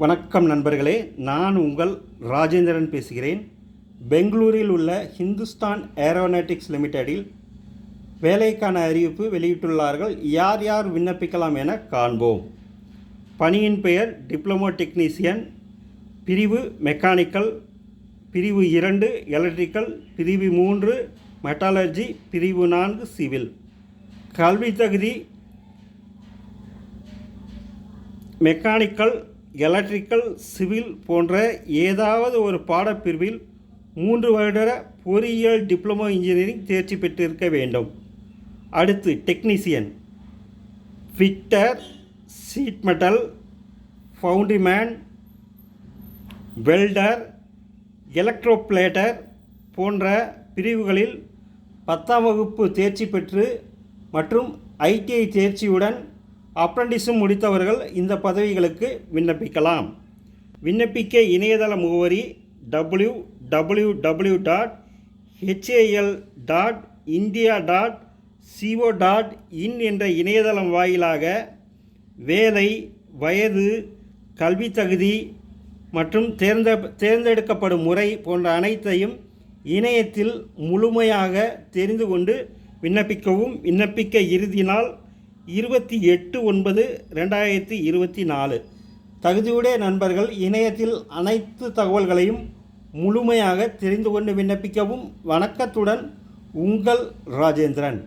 வணக்கம் நண்பர்களே நான் உங்கள் ராஜேந்திரன் பேசுகிறேன். பெங்களூரில் உள்ள ஹிந்துஸ்தான் ஏரோநாட்டிக்ஸ் லிமிடெடில் வேலைக்கான அறிவிப்பு வெளியிட்டுள்ளார்கள். யார் யார் விண்ணப்பிக்கலாம் என காண்போம். பணியின் பெயர் டிப்ளமோ டெக்னீசியன் பிரிவு மெக்கானிக்கல் பிரிவு இரண்டு எலக்ட்ரிக்கல் பிரிவு மூன்று மெட்டாலஜி பிரிவு நான்கு சிவில். கல்வி தகுதி மெக்கானிக்கல் எலக்ட்ரிக்கல் சிவில் போன்ற ஏதாவது ஒரு பாடப்பிரிவில் மூன்று வருட பொறியியல் டிப்ளமோ இன்ஜினியரிங் தேர்ச்சி பெற்றிருக்க வேண்டும். அடுத்து technician fitter sheet metal foundryman welder electroplater போன்ற பிரிவுகளில் பத்தாம் வகுப்பு தேர்ச்சி பெற்று மற்றும் ஐடிஐ தேர்ச்சியுடன் அப்ரண்டிஸும் முடித்தவர்கள் இந்த பதவிகளுக்கு விண்ணப்பிக்கலாம். விண்ணப்பிக்க இணையதள முகவரி W W W dot H A L dot India dot C O dot in என்ற இணையதளம் வாயிலாக வேலை வயது கல்வி தகுதி மற்றும் தேர்ந்த தேர்ந்தெடுக்கப்படும் முறை போன்ற அனைத்தையும் இணையத்தில் முழுமையாக தெரிந்து கொண்டு விண்ணப்பிக்கவும் விண்ணப்பிக்க இறுதி நாள் இருபத்தி எட்டு ஒன்பது ரெண்டாயிரத்தி இருபத்தி நாலு. தகுதியுடைய நண்பர்கள் இணையத்தில் அனைத்து தகவல்களையும் முழுமையாக தெரிந்து கொண்டு விண்ணப்பிக்கவும் வணக்கத்துடன் உங்கள் ராஜேந்திரன்.